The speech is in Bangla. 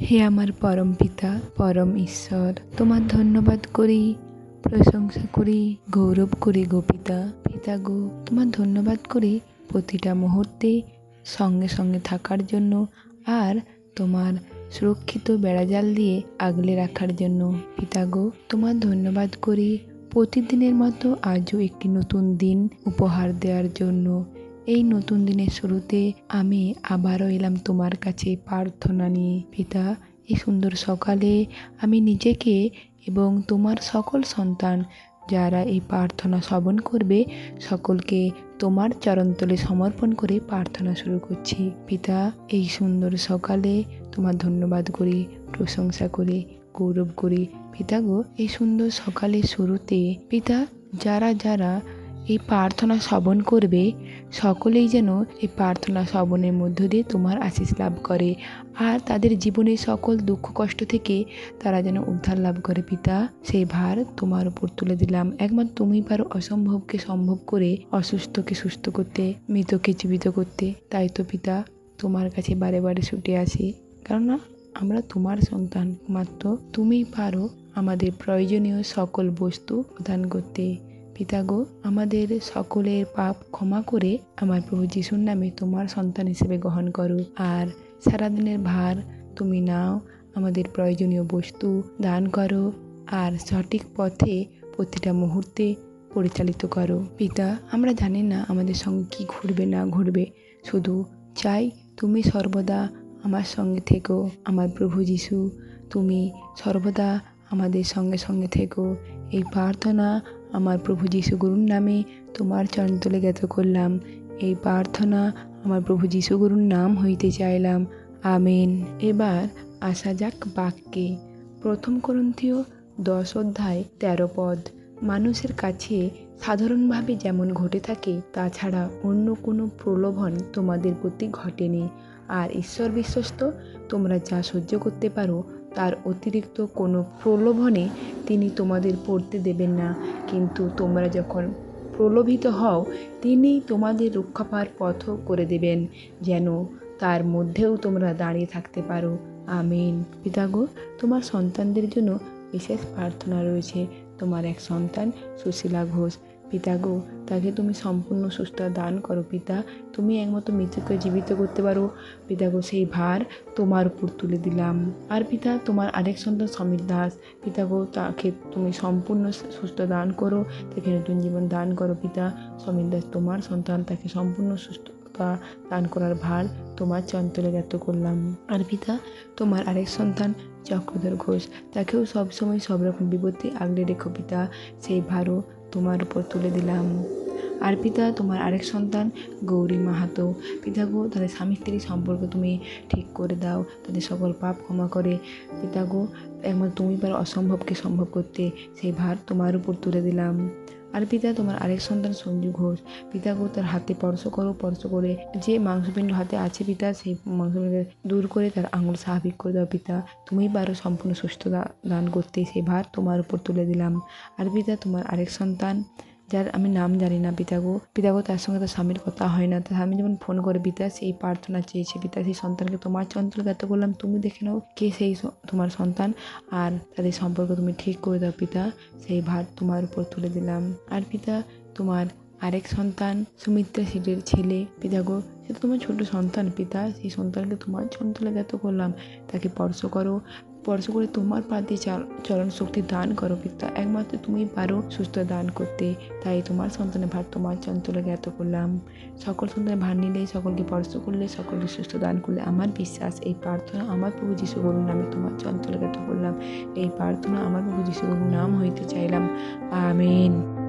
হে আমার পরম পিতা, পরম ঈশ্বর, তোমার ধন্যবাদ করি, প্রশংসা করি, গৌরব করি গো পিতা পিতা গো, তোমার ধন্যবাদ করি প্রতিটা মুহূর্তে সঙ্গে সঙ্গে থাকার জন্য আর তোমার সুরক্ষিত বেড়াজাল দিয়ে আগলে রাখার জন্য। পিতা গো, তোমার ধন্যবাদ করি প্রতিদিনের মতো আজও একটি নতুন দিন উপহার দেওয়ার জন্য। এই নতুন দিনের শুরুতে আমি আবারও এলাম তোমার কাছে প্রার্থনা নিয়ে। পিতা, এই সুন্দর সকালে আমি নিজেকে এবং তোমার সকল সন্তান যারা এই প্রার্থনা শ্রবণ করবে, সকলকে তোমার চরণতলে সমর্পণ করে প্রার্থনা শুরু করছি। পিতা, এই সুন্দর সকালে তোমার ধন্যবাদ করি, প্রশংসা করি, গৌরব করি। পিতা গো, এই সুন্দর সকালের শুরুতে, পিতা, যারা যারা এই প্রার্থনা শ্রবণ করবে, সকলেই যেন এই প্রার্থনা শ্রবণের মধ্য দিয়ে তোমার আশিস লাভ করে। আর তাদের জীবনের সকল দুঃখ কষ্ট থেকে তারা যেন উদ্ধার লাভ করে, পিতা। সেই ভার তোমার উপর তুলে দিলাম। একমাত্র তুমি পারো অসম্ভবকে সম্ভব করে, অসুস্থকে সুস্থ করতে, মৃতকে জীবিত করতে। তাই তো, পিতা, তোমার কাছে বারে বারে ছুটে আসি। কেননা আমরা তোমার সন্তান, মাত্র তুমিই পারো আমাদের প্রয়োজনীয় সকল বস্তু প্রদান করতে। পিতা গো, আমাদের সকলের পাপ ক্ষমা করে আমার প্রভু যিশুর নামে তোমার সন্তান হিসেবে গ্রহণ করো। আর সারাদিনের ভার তুমি নাও, আমাদের প্রয়োজনীয় বস্তু দান করো আর সঠিক পথে প্রতিটা মুহূর্তে পরিচালিত করো। পিতা, আমরা জানি না আমাদের সঙ্গে কী ঘটবে না ঘটবে, শুধু চাই তুমি সর্বদা আমার সঙ্গে থেকো। আমার প্রভু যিশু, তুমি সর্বদা আমাদের সঙ্গে সঙ্গে থেকো। এই প্রার্থনা আমার প্রভু যিশু গুরুর নামে তোমার চরণতলে জ্ঞাত করলাম। এই প্রার্থনা আমার প্রভু যিশু গুরুর নাম হইতে চাইলাম। আমেন। এবার আসা যাক বাক্যে। প্রথম করন্থীয় দশ অধ্যায় তেরো পদ। মানুষের কাছে সাধারণভাবে যেমন ঘটে থাকে, তাছাড়া অন্য কোনো প্রলোভন তোমাদের প্রতি ঘটেনি। আর ঈশ্বর বিশ্বস্ত, তোমরা যা সহ্য করতে পারো, তার অতিরিক্ত কোনো প্রলোভনে তিনি তোমাদের পড়তে দেবেন না। কিন্তু তোমরা যখন প্রলোভিত হও, তিনি তোমাদের রক্ষা পাওয়ার পথও করে দেবেন, যেন তার মধ্যেও তোমরা দাঁড়িয়ে থাকতে পারো। আমিন। পিতাগো, তোমার সন্তানদের জন্য বিশেষ প্রার্থনা রয়েছে। তোমার এক সন্তান সুশীলা ঘোষ। পিতা গো, তাকে তুমি সম্পূর্ণ সুস্থ দান করো পিতা। তুমি একমাত্র মৃত্যুকে জীবিত করতে পারো। পিতা গো, সেই ভার তোমার উপর তুলে দিলাম। আর পিতা, তোমার আরেক সন্তান সমীর দাস। পিতা গো, তাকে তুমি সম্পূর্ণ সুস্থ দান করো। তাকে নতুন জীবন দান করো পিতা। সমীর দাস, তোমার সন্তান, তাকে সম্পূর্ণ সুস্থতা দান করার ভার তোমার চঞ্চলে জ্ঞাত করলাম। আর পিতা, তোমার আরেক সন্তান চক্রধর ঘোষ, তাকেও সবসময় সব রকম বিপত্তি আগলে রেখো পিতা। সেই ভারও তোমার উপর তুলে দিলাম। আর পিতা, তোমার আরেক সন্তান, গৌরী মাহাতো। পিতা গো, তাদের স্বামী স্ত্রী সম্পর্ক তুমি ঠিক করে দাও। তাদের সকল পাপ ক্ষমা করে। পিতা গো, একমাত্র তুমি পারো অসম্ভবকে সম্ভব করতে। সেই ভার তোমার উপর তুলে দিলাম। আর পিতা তোমার আরেক সন্তান সঞ্জু ঘোষ। পিতা গো তার হাতে স্পর্শ করো, স্পর্শ করে যে মাংসপিণ্ড হাতে আছে পিতা, সেই মাংসপিণ্ড দূর করে তার আঙুল স্বাভাবিক করে দাও পিতা। তুমি পারো সম্পূর্ণ সুস্থতা দান করতে, সেই ভার তোমার উপর তুলে দিলাম। আর পিতা তোমার আরেক সন্তান যার আমি নাম জানি না, পিতাগো। পিতাগো তার সঙ্গে তার স্বামীর কথা হয় না। তার স্বামী যেমন ফোন করে, পিতা, সেই প্রার্থনা চেয়েছে। পিতা, সেই সন্তানকে তোমার চঞ্চলগত করলাম তুমি দেখে নাও কে সেই তোমার সন্তান। আর তাদের সম্পর্ক তুমি ঠিক করে দাও, পিতা। সেই ভার তোমার উপর তুলে দিলাম। আর পিতা, তোমার আরেক সন্তান, সুমিত্রা সেটের ছেলে। পিতাগো, সে তো তোমার ছোট সন্তান, পিতা। সেই সন্তানকে তোমার চঞ্চলে জ্ঞাত করলাম তাকে স্পর্শ করো। স্পর্শ করে তোমার পা দিয়ে চাল- চলন শক্তি দান করো, পিতা। একমাত্র তুমি পারো সুস্থ দান করতে। তাই তোমার সন্তানের ভার তোমার চঞ্চলে জ্ঞাত করলাম। সকল সন্তানের ভার নিলে, সকলকে স্পর্শ করলে, সকলকে সুস্থ দান করলে আমার বিশ্বাস। এই প্রার্থনা আমার প্রভু যিশু গরুর নামে তোমার চঞ্চলে জ্ঞাত করলাম। এই প্রার্থনা আমার প্রভু যিশু গরুর নাম হইতে চাইলাম। আমিন।